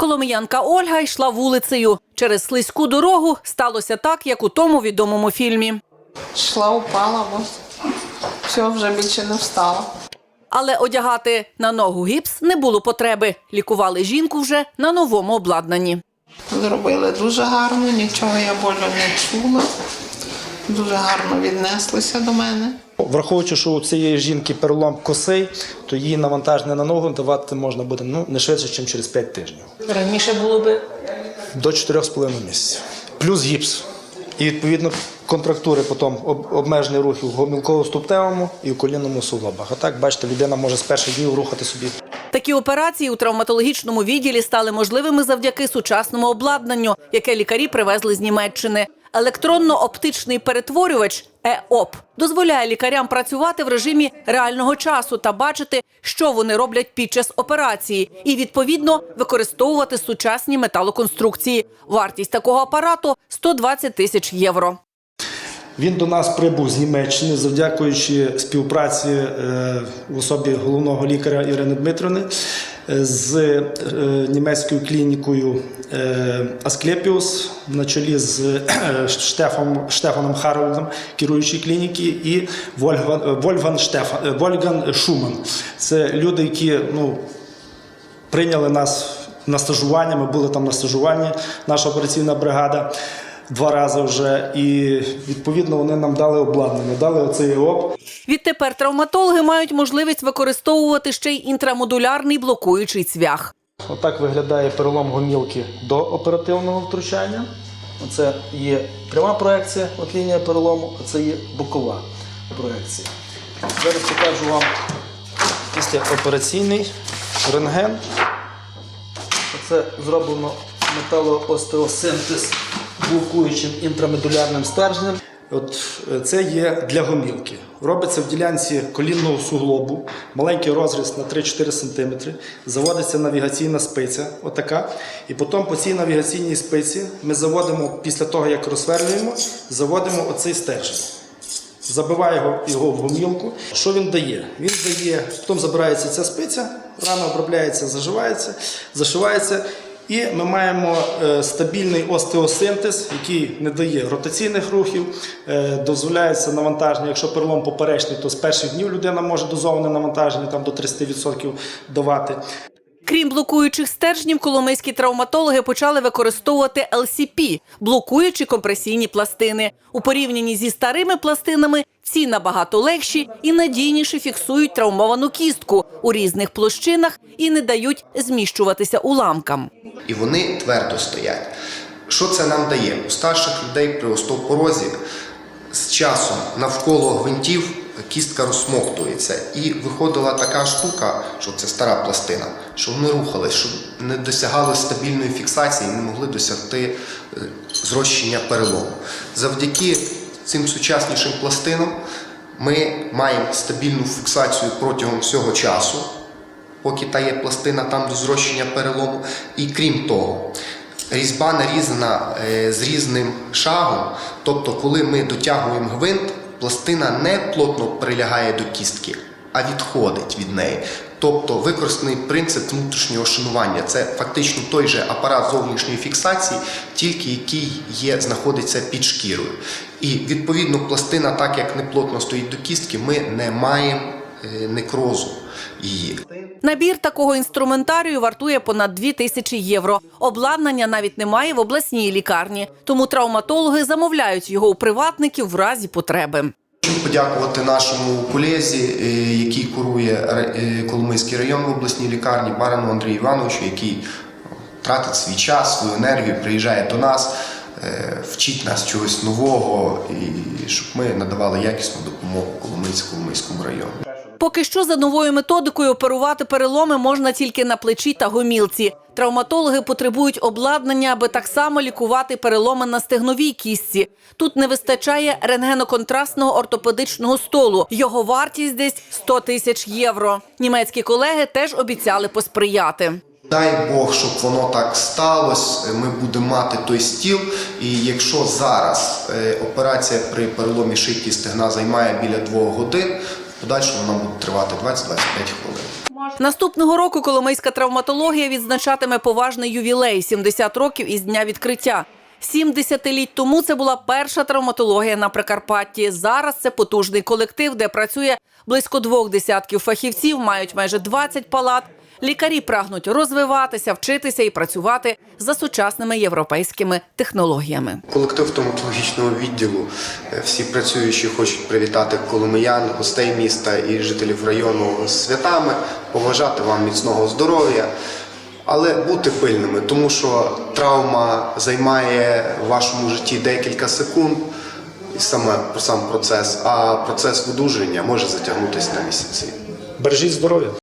Коломиянка Ольга йшла вулицею. Через слизьку дорогу сталося так, як у тому відомому фільмі. Йшла, упала, ось. Все, вже більше не встала. Але одягати на ногу гіпс не було потреби. Лікували жінку вже на новому обладнанні. Зробили дуже гарно, нічого я болю не чула. Дуже гарно віднеслися до мене. Враховуючи, що у цієї жінки перелом косий, то їй навантаження на ногу давати можна буде ну, не швидше, ніж через 5 тижнів. Раніше було би До 4,5 місяців. Плюс гіпс. І відповідно контрактури потім об- обмежені рухи в гомілково-ступтевому і в колінному суглобах. А так, бачите, людина може з перших днів рухати собі Такі операції у травматологічному відділі стали можливими завдяки сучасному обладнанню, яке лікарі привезли з Німеччини. Електронно-оптичний перетворювач ЕОП дозволяє лікарям працювати в режимі реального часу та бачити, що вони роблять під час операції, і відповідно використовувати сучасні металоконструкції. Вартість такого апарату 120 тисяч євро. Він до нас прибув з Німеччини, завдякуючи співпраці е, в особі головного лікаря Ірини Дмитрівни е, з е, німецькою клінікою е, Асклепіус на чолі з е, Штефом, Штефаном Харольдом, керуючий клініки, і Вольган, Вольган, Штефан, е, Вольган Шуман. Це люди, які ну, прийняли нас на стажування. Ми були там на стажуванні, наша операційна бригада. Два рази вже, і відповідно вони нам дали обладнання, дали оцей ОП. Відтепер травматологи мають можливість використовувати ще й інтрамодулярний блокуючий цвях. Отак виглядає перелом гомілки до оперативного втручання. Оце є пряма проекція, от лінія перелому, а це є бокова проекція. Зараз покажу вам післяопераційний рентген. Це зроблено металоостеосинтез блокуючим інтрамедулярним стержнем. От е, це є для гомілки. Робиться в ділянці колінного суглобу, маленький розріз на 3-4 см. Заводиться навігаційна спиця, отака. І потім по цій навігаційній спиці ми заводимо, після того як розсверлюємо, заводимо оцей стержень. Забиває його, його в гомілку. Що він дає? Він дає, потім забирається ця спиця, рана обробляється, заживається, зашивається. І ми маємо е, стабільний остеосинтез, який не дає ротаційних рухів, е, дозволяється навантаження. Якщо перелом поперечний, то з перших днів людина може дозоване навантаження там, до 30% давати. Крім блокуючих стержнів, коломийські травматологи почали використовувати LCP – блокуючі компресійні пластини. У порівнянні зі старими пластинами ці набагато легші і надійніше фіксують травмовану кістку у різних площинах і не дають зміщуватися уламкам. і вони твердо стоять. Що це нам дає? У старших людей при остеопорозі з часом навколо гвинтів кістка розсмоктується. І виходила така штука, що це стара пластина, що вони рухались, що не досягали стабільної фіксації, не могли досягти е, зрощення перелому. Завдяки цим сучаснішим пластинам ми маємо стабільну фіксацію протягом всього часу поки та є пластина там до зрощення перелому. І крім того, різьба нарізана е, з різним шагом. Тобто, коли ми дотягуємо гвинт, пластина не плотно прилягає до кістки, а відходить від неї. Тобто використаний принцип внутрішнього шанування. Це фактично той же апарат зовнішньої фіксації, тільки який є, знаходиться під шкірою. І відповідно пластина, так як не плотно стоїть до кістки, ми не маємо некрозу її. Набір такого інструментарію вартує понад 2 тисячі євро. Обладнання навіть немає в обласній лікарні, тому травматологи замовляють його у приватників в разі потреби. Хочу подякувати нашому колезі, е, який курує е, Коломийський район в обласній лікарні, Барану Андрію Івановичу, який тратить свій час, свою енергію, приїжджає до нас, е, вчить нас чогось нового, і щоб ми надавали якісну допомогу Коломийському району. Поки що за новою методикою оперувати переломи можна тільки на плечі та гомілці. Травматологи потребують обладнання, аби так само лікувати переломи на стегновій кістці. Тут не вистачає рентгеноконтрастного ортопедичного столу. Його вартість десь 100 тисяч євро. Німецькі колеги теж обіцяли посприяти. Дай Бог, щоб воно так сталося. Ми будемо мати той стіл. І якщо зараз е, операція при переломі шийки стегна займає біля 2 годин, в подальшому вона буде тривати 20-25 хвилин. Наступного року Коломийська травматологія відзначатиме поважний ювілей 70 років із дня відкриття. Сім десятиліть тому це була перша травматологія на Прикарпатті. Зараз це потужний колектив, де працює близько двох десятків фахівців, мають майже 20 палат. Лікарі прагнуть розвиватися, вчитися і працювати за сучасними європейськими технологіями. Колектив стоматологічного відділу, е, всі працюючі хочуть привітати коломиян, гостей міста і жителів району з святами, побажати вам міцного здоров'я, але бути пильними, тому що травма займає в вашому житті декілька секунд. І саме сам процес, а процес видуження може затягнутися на місяці. Бережіть здоров'я.